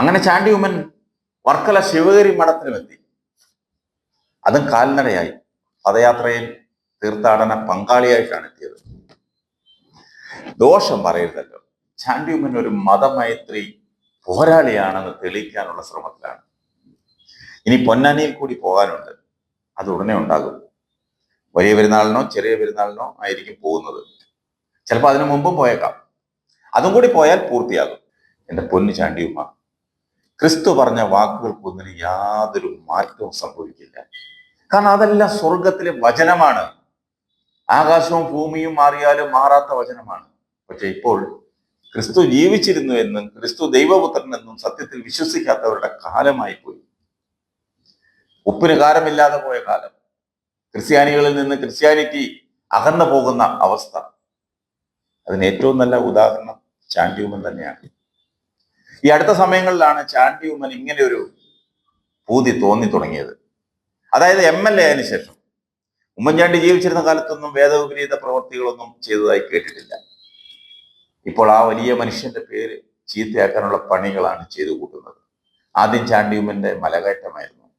അങ്ങനെ ചാണ്ടി ഉമ്മൻ വർക്കല ശിവഗിരി മഠത്തിലുമെത്തി അതും കാൽനടയായി. പദയാത്രയിൽ തീർത്ഥാടന പങ്കാളിയായിട്ടാണ് എത്തിയത്. ദോഷം പറയരുതല്ലോ. ചാണ്ടി ഉമ്മൻ ഒരു മതമൈത്രി പോരാളിയാണെന്ന് തെളിയിക്കാനുള്ള ശ്രമത്തിലാണ്. ഇനി പൊന്നാനിയിൽ കൂടി പോകാനുണ്ട്. അത് ഉടനെ ഉണ്ടാകും. വലിയ പെരുന്നാളിനോ ചെറിയ പെരുന്നാളിനോ ആയിരിക്കും പോകുന്നത്. ചിലപ്പോൾ അതിനു മുമ്പും പോയേക്കാം. അതും കൂടി പോയാൽ പൂർത്തിയാകും. എന്റെ പൊന്നു ചാണ്ടിയുമ്മ ക്രിസ്തു പറഞ്ഞ വാക്കുകൾക്കൊന്നിന് യാതൊരു മാറ്റവും സംഭവിക്കില്ല. കാരണം അതെല്ലാം സ്വർഗത്തിലെ വചനമാണ്. ആകാശവും ഭൂമിയും മാറിയാലും മാറാത്ത വചനമാണ്. പക്ഷെ ഇപ്പോൾ ക്രിസ്തു ജീവിച്ചിരുന്നു എന്നും ക്രിസ്തു ദൈവപുത്രൻ എന്നും സത്യത്തിൽ വിശ്വസിക്കാത്തവരുടെ കാലമായി പോയി ഉപ്പിന് കാരമില്ലാതെ പോയ കാലം. ക്രിസ്ത്യാനികളിൽ നിന്ന് ക്രിസ്ത്യാനിറ്റി അകന്നു പോകുന്ന അവസ്ഥ. അതിന് ഏറ്റവും നല്ല ഉദാഹരണം ചാണ്ടിയുമൻ തന്നെയാണ്. ഈ അടുത്ത സമയങ്ങളിലാണ് ചാണ്ടിയുമൻ ഇങ്ങനെ ഒരു പൂതി തോന്നി തുടങ്ങിയത്. അതായത് എം എൽ എ ആയതിനു ശേഷം. ഉമ്മൻചാണ്ടി ജീവിച്ചിരുന്ന കാലത്തൊന്നും വേദവിപരീത പ്രവൃത്തികളൊന്നും ചെയ്തതായി കേട്ടിട്ടില്ല. ഇപ്പോൾ ആ വലിയ മനുഷ്യന്റെ പേര് ചീത്തയാക്കാനുള്ള പണികളാണ് ചെയ്തു കൂട്ടുന്നത്. ആദ്യം ചാണ്ടി ഉമ്മന്റെ മലകയറ്റമായിരുന്നു.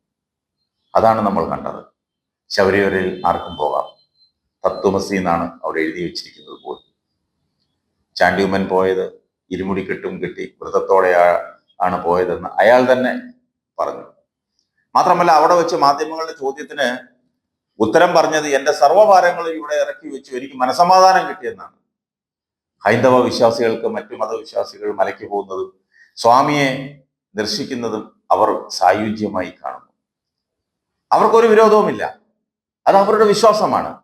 അതാണ് നമ്മൾ കണ്ടത്. ശബരിമലയിൽ ആർക്കും പോകാം. തത്വമസി എന്നാണ് അവിടെ എഴുതി വെച്ചിരിക്കുന്നത് പോലും. ചാണ്ടിയുമ്മൻ പോയത് ഇരുമുടി കെട്ടും കെട്ടി വ്രതത്തോടെ ആണ് പോയതെന്ന് അയാൾ തന്നെ പറഞ്ഞു. മാത്രമല്ല അവിടെ വെച്ച് മാധ്യമങ്ങളുടെ ചോദ്യത്തിന് ഉത്തരം പറഞ്ഞത് എന്റെ സർവഭാരങ്ങളും ഇവിടെ ഇറക്കി വെച്ച് എനിക്ക് മനസമാധാനം കിട്ടിയെന്നാണ്. ഹൈന്ദവ വിശ്വാസികൾക്ക് മറ്റു മതവിശ്വാസികൾ മലയ്ക്ക് പോകുന്നതും സ്വാമിയെ ദർശിക്കുന്നതും അവർ സായുജ്യമായി കാണുന്നു. അവർക്കൊരു വിരോധവുമില്ല. അത് അവരുടെ വിശ്വാസമാണ്.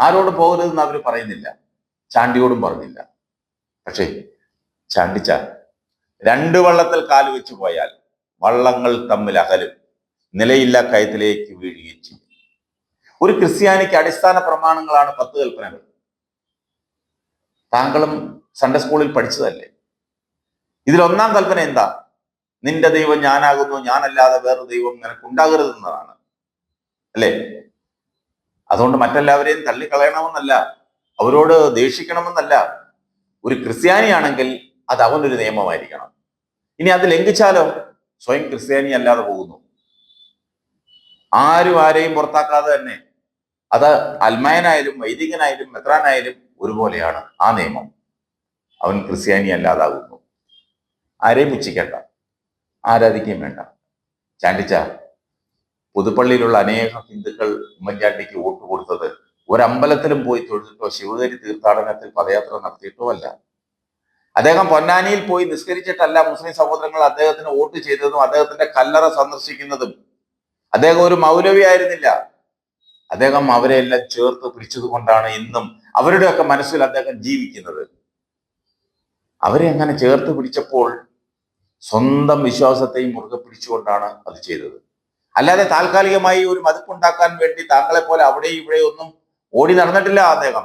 ആരോടും പോകരുതെന്ന് അവർ പറയുന്നില്ല. ചാണ്ടിയോടും പറഞ്ഞില്ല. പക്ഷേ ചാണ്ടിച്ച. രണ്ട് വള്ളത്തിൽ കാൽ വെച്ച് പോയാൽ വള്ളങ്ങൾ തമ്മിൽ അകലും നിലയില്ല കയത്തിലേക്ക് വീഴുകയും ചെയ്യും. ഒരു ക്രിസ്ത്യാനിക്ക് അടിസ്ഥാന പ്രമാണങ്ങളാണ് പത്ത് കൽപ്പനകൾ. താങ്കളും സൺഡേ സ്കൂളിൽ പഠിച്ചതല്ലേ? ഇതിൽ ഒന്നാം കൽപ്പന എന്താ? നിന്റെ ദൈവം ഞാനാകുന്നു ഞാനല്ലാതെ വേറെ ദൈവം നിനക്ക് ഉണ്ടാകരുതെന്നതാണ് അല്ലേ? അതുകൊണ്ട് മറ്റെല്ലാവരെയും തള്ളിക്കളയണമെന്നല്ല അവരോട് ദേഷിക്കണമെന്നല്ല. ഒരു ക്രിസ്ത്യാനിയാണെങ്കിൽ അത് അവനൊരു നിയമമായിരിക്കണം. ഇനി അത് ലംഘിച്ചാലോ? സ്വയം ക്രിസ്ത്യാനി അല്ലാതെ പോകുന്നു. ആരും ആരെയും പുറത്താക്കാതെ തന്നെ. അത് അൽമയനായാലും വൈദികനായാലും മെത്രാനായാലും ഒരുപോലെയാണ് ആ നിയമം. അവൻ ക്രിസ്ത്യാനി അല്ലാതാകുന്നു. ആരെയും പുച്ഛിക്കണ്ട. ആരാധിക്കുകയും വേണ്ട. ചാണ്ടിച്ച പുതുപ്പള്ളിയിലുള്ള അനേകം ഹിന്ദുക്കൾ ഉമ്മൻചാണ്ടിക്ക് വോട്ട് കൊടുത്തത് ഒരമ്പലത്തിലും പോയി തൊഴുതിട്ടോ ശിവഗരി തീർത്ഥാടനത്തിൽ പദയാത്ര നടത്തിയിട്ടോ അല്ല. അദ്ദേഹം പൊന്നാനിയിൽ പോയി നിസ്കരിച്ചിട്ടല്ല മുസ്ലിം സഹോദരങ്ങൾ അദ്ദേഹത്തിന് വോട്ട് ചെയ്തതും അദ്ദേഹത്തിന്റെ കല്ലറ സന്ദർശിക്കുന്നതും. അദ്ദേഹം ഒരു മൗലവി ആയിരുന്നില്ല. അദ്ദേഹം അവരെ എല്ലാം ചേർത്ത് പിടിച്ചത് കൊണ്ടാണ് ഇന്നും അവരുടെയൊക്കെ മനസ്സിൽ അദ്ദേഹം ജീവിക്കുന്നത്. അവരെ അങ്ങനെ ചേർത്ത് പിടിച്ചപ്പോൾ സ്വന്തം വിശ്വാസത്തെയും മുറുകെ പിടിച്ചുകൊണ്ടാണ് അത് ചെയ്തത്. അല്ലാതെ താൽക്കാലികമായി ഒരു മതിപ്പുണ്ടാക്കാൻ വേണ്ടി താങ്കളെ പോലെ അവിടെയും ഇവിടെ ഒന്നും ഓടി നടന്നിട്ടില്ല അദ്ദേഹം.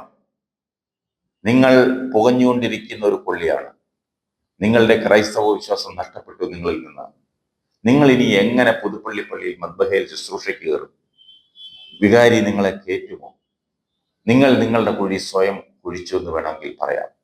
നിങ്ങൾ പുകഞ്ഞുകൊണ്ടിരിക്കുന്ന ഒരു കൊള്ളിയാണ്. നിങ്ങളുടെ ക്രൈസ്തവ വിശ്വാസം നഷ്ടപ്പെട്ടു നിങ്ങളിൽ നിന്ന്. നിങ്ങൾ ഇനി എങ്ങനെ പുതുപ്പള്ളി പള്ളിയിൽ മദ്ബഹയിൽ ശുശ്രൂഷയ്ക്ക് കയറും? വികാരി നിങ്ങളെ കയറ്റുമോ നിങ്ങൾ നിങ്ങളുടെ കുഴി സ്വയം കുഴിച്ചു എന്ന് വേണമെങ്കിൽ പറയാം.